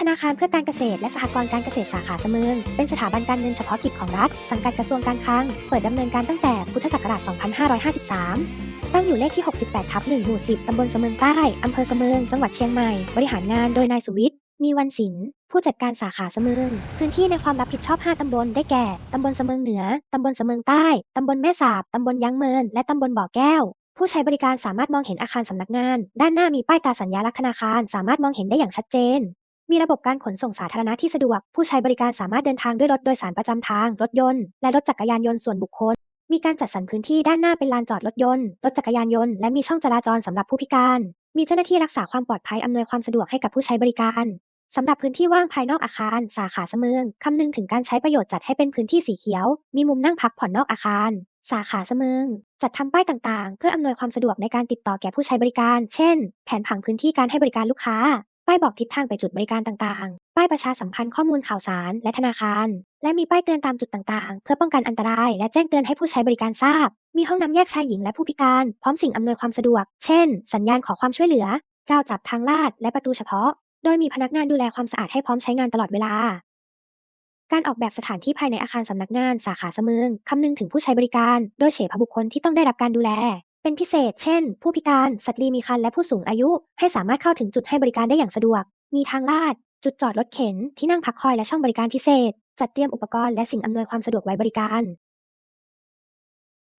ธนาคารเพื่อการเกษตรและสหกรณ์การเกษตรสาขาเสมิงเป็นสถาบันการเงินเฉพาะกิจของรัฐ สังกัดกระทรวงการคลัง เปิดดำเนินการตั้งแต่พุทธศักราช 2553 ตั้งอยู่เลขที่ 68 ทับ 1 หมู่ 10 ตำบลเสมิงใต้ อำเภอเสมิงจังหวัดเชียงใหม่ บริหารงานโดยนายสุวิทย์ มีวันศิลป์ผู้จัดการสาขาเสมิงพื้นที่ในความรับผิดชอบ 5 ตำบล ได้แก่ ตำบลเสมิงเหนือ ตำบลเสมิงใต้ ตำบลแม่สาบ ตำบลยังเมิน และตำบลบ่อแก้วผู้ใช้บริการสามารถมองเห็นอาคารสำนักงาน ด้านหน้ามีป้ายตาสัญลักษณ์ธนาคาร สามารถมองเห็นได้อย่างชัดเจน มีระบบการขนส่งสาธารณะที่สะดวก ผู้ใช้บริการสามารถเดินทางด้วยรถโดยสารประจำทาง รถยนต์ และรถจักรยานยนต์ส่วนบุคคล มีการจัดสรรพื้นที่ด้านหน้าเป็นลานจอดรถยนต์ รถจักรยานยนต์ และมีช่องจราจรสำหรับผู้พิการ มีเจ้าหน้าที่รักษาความปลอดภัยอำนวยความสะดวกให้กับผู้ใช้บริการสำหรับพื้นที่ว่างภายนอกอาคาร สาขาเสมิงคำนึงถึงการใช้ประโยชน์จัดให้เป็นพื้นที่สีเขียว มีมุมนั่งพักผ่อนนอกอาคาร สาขาเสมิงจัดทำป้ายต่างๆ เพื่ออำนวยความสะดวกในการติดต่อแก่ผู้ใช้บริการ เช่น แผนผังพื้นที่การให้บริการลูกค้า ป้ายบอกทิศทางไปจุดบริการต่างๆ ป้ายประชาสัมพันธ์ข้อมูลข่าวสารและธนาคาร และมีป้ายเตือนตามจุดต่างๆ เพื่อป้องกันอันตราย และแจ้งเตือนให้ผู้ใช้บริการทราบ มีห้องน้ำแยกชายหญิงและผู้พิการ พร้อมสิ่งอำนวยความสะดวก เช่น สัญญาณขอความช่วยเหลือ ราวจับทางลาดและประตูเฉพาะ โดยมีพนักงานดูแลความสะอาดให้พร้อมใช้งานตลอดเวลา การออกแบบสถานที่ภายในอาคารสำนักงานสาขาเสมิงคำนึงถึงผู้ใช้บริการ โดยเฉพาะบุคคลที่ต้องได้รับการดูแล เป็นพิเศษ เช่น ผู้พิการ สตรีมีครรภ์ และผู้สูงอายุ ให้สามารถเข้าถึงจุดให้บริการได้อย่างสะดวก มีทางลาด จุดจอดรถเข็น ที่นั่งพักคอย และช่องบริการพิเศษ จัดเตรียมอุปกรณ์ และสิ่งอำนวยความสะดวกไว้บริการ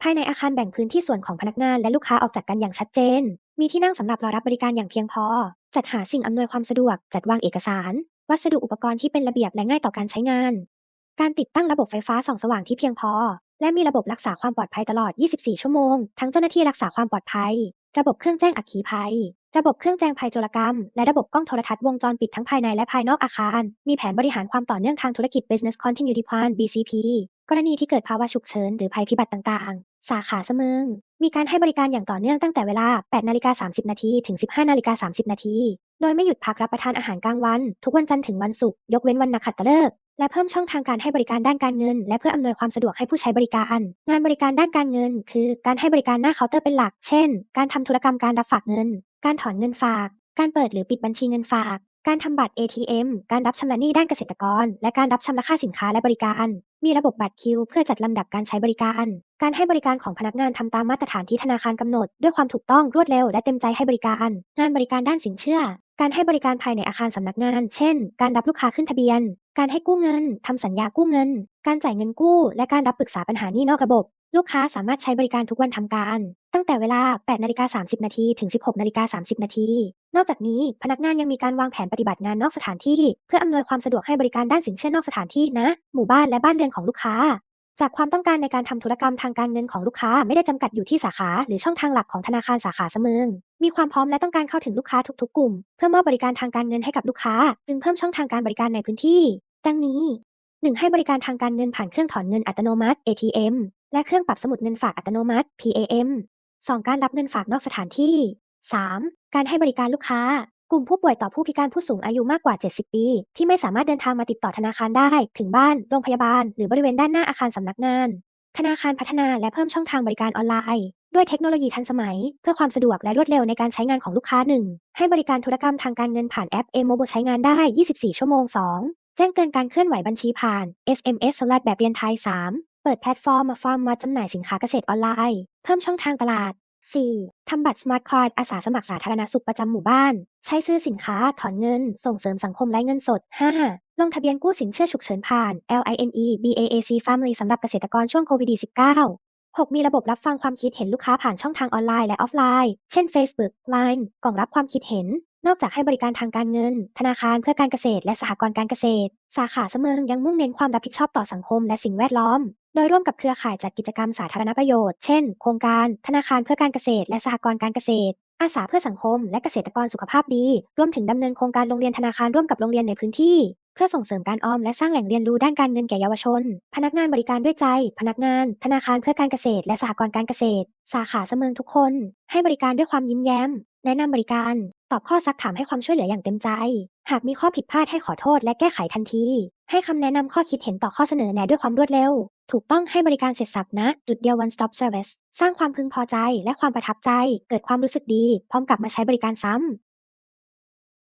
ภายในอาคารแบ่งพื้นที่ส่วนของพนักงานและลูกค้าออกจากกันอย่างชัดเจน มีที่นั่งสำหรับรอรับบริการอย่างเพียงพอ จัดหาสิ่งอำนวยความสะดวก จัดวางเอกสาร วัสดุอุปกรณ์ที่เป็นระเบียบและง่ายต่อการใช้งาน การติดตั้งระบบไฟฟ้าส่องสว่างที่เพียงพอ และมีระบบรักษาความปลอดภัยตลอด 24 ชั่วโมง ทั้งเจ้าหน้าที่รักษาความปลอดภัย ระบบเครื่องแจ้งอัคคีภัย ระบบเครื่องแจ้งภัยโจรกรรม และระบบกล้องโทรทัศน์วงจรปิดทั้งภายในและภายนอกอาคาร มีแผนบริหารความต่อเนื่องทางธุรกิจ Business Continuity Plan BCP กรณีที่เกิดภาวะฉุกเฉินหรือภัยพิบัติต่างๆ สาขาเสมิงมีการให้บริการอย่างต่อเนื่องตั้งแต่เวลา 8นาฬิกา30 นาที ถึง 15นาฬิกา30 นาที โดยไม่หยุดพักรับประทานอาหารกลางวัน ทุกวันจันทร์ถึงวันศุกร์ ยกเว้นวันนักขัตฤกษ์ และเพิ่มช่องทางการให้บริการด้านการเงิน และเพื่ออำนวยความสะดวกให้ผู้ใช้บริการ งานบริการด้านการเงิน คือการให้บริการหน้าเคาน์เตอร์เป็นหลัก เช่น การทำธุรกรรมการรับฝากเงิน การถอนเงินฝาก การเปิดหรือปิดบัญชีเงินฝาก การทำบัตร ATM การรับชำระหนี้ด้านเกษตรกร และการรับชำระค่าสินค้าและบริการ มีระบบบัตรคิว เพื่อจัดลำดับการใช้บริการ การให้บริการของพนักงานทำตามมาตรฐานที่ธนาคารกำหนด ด้วยความถูกต้องรวดเร็วและเต็มใจให้บริการ งานบริการด้านสินเชื่อการให้บริการภายในอาคารสำนักงาน เช่น การรับลูกค้าขึ้นทะเบียน การให้กู้เงิน ทำสัญญากู้เงิน การจ่ายเงินกู้ และการรับปรึกษาปัญหานี้นอกระบบ ลูกค้าสามารถใช้บริการทุกวันทำการ ตั้งแต่เวลา 8นาฬิกา30 นาที ถึง 16นาฬิกา30 นาที นอกจากนี้พนักงานยังมีการวางแผนปฏิบัติงานนอกสถานที่ เพื่ออำนวยความสะดวกให้บริการด้านสินเชื่อนอกสถานที่นะ หมู่บ้านและบ้านเรือนของลูกค้า จากความต้องการในการทำธุรกรรมทางการเงินของลูกค้าไม่ได้จำกัดอยู่ที่สาขา หรือช่องทางหลักของธนาคารสาขาเสมิงมีความพร้อมและต้องการเข้าถึงลูกค้าทุกๆกลุ่ม เพื่อมอบบริการทางการเงินให้กับลูกค้า จึงเพิ่มช่องทางการบริการในพื้นที่ ดังนี้ 1. ให้บริการทางการเงินผ่านเครื่องถอนเงินอัตโนมัติ ATM และเครื่องปรับสมุดเงินฝากอัตโนมัติ PAM 2. การรับเงินฝากนอกสถานที่ 3. การให้บริการลูกค้า กลุ่มผู้ป่วยต่อผู้พิการผู้สูงอายุมากกว่า 70 ปี ที่ไม่สามารถเดินทางมาติดต่อธนาคารได้ ถึงบ้าน โรงพยาบาล หรือบริเวณด้านหน้าอาคารสำนักงาน ธนาคารพัฒนาและเพิ่มช่องทางบริการออนไลน์ ด้วยเทคโนโลยีทันสมัย เพื่อความสะดวกและรวดเร็วในการใช้งานของลูกค้า 1. ให้บริการธุรกรรมทางการเงินผ่านแอป A-Mobile ใช้งานได้ 24 ชั่วโมง 2. แจ้งเตือนการเคลื่อนไหวบัญชีผ่าน SMS สลัดแบบเรียนไทย 3. เปิดแพลตฟอร์มมาฟาร์มมาจำหน่ายสินค้าเกษตรออนไลน์ เพิ่มช่องทางตลาด 4. ทำบัตรสมาร์ทคาร์ดอาสาสมัครสาธารณสุขประจำหมู่บ้าน ใช้ซื้อสินค้า ถอนเงิน ส่งเสริมสังคมและเงินสด 5. ลงทะเบียนกู้สินเชื่อฉุกเฉินผ่าน LINE BAAC Family สำหรับเกษตรกรช่วงโควิด -19 6. มีระบบรับฟังความคิดเห็นลูกค้าผ่านช่องทางออนไลน์และออฟไลน์ เช่น Facebook Line กล่องรับความคิดเห็น นอกจากให้บริการทางการเงิน ธนาคารเพื่อการเกษตร และสหกรณ์การเกษตร สาขาเสมิงยังมุ่งเน้นความรับผิดชอบต่อสังคมและสิ่งแวดล้อม โดยร่วมกับเครือข่ายจัดกิจกรรมสาธารณประโยชน์ เช่น โครงการ ธนาคารเพื่อการเกษตร และสหกรณ์การเกษตร อาสาเพื่อสังคม และเกษตรกรสุขภาพดี รวมถึงดำเนินโครงการโรงเรียนธนาคารร่วมกับโรงเรียนในพื้นที่ เพื่อส่งเสริมการออมและสร้างแหล่งเรียนรู้ด้านการเงินแก่เยาวชน พนักงานบริการด้วยใจ พนักงาน ธนาคารเพื่อการเกษตร และสหกรณ์การเกษตร สาขาเสมิงทุกคน ให้บริการด้วยความยิ้มแย้ม แนะนำบริการ ตอบข้อซักถามให้ความช่วยเหลืออย่างเต็มใจ หากมีข้อผิดพลาดให้ขอโทษและแก้ไขทันที ให้คำแนะนำข้อคิดเห็นต่อข้อเสนอแนะด้วยความรวดเร็ว ถูกต้องให้บริการเสร็จสับนะ จุดเดียว one stop service สร้างความพึงพอใจและความประทับใจ เกิดความรู้สึกดี พร้อมกลับมาใช้บริการซ้ำ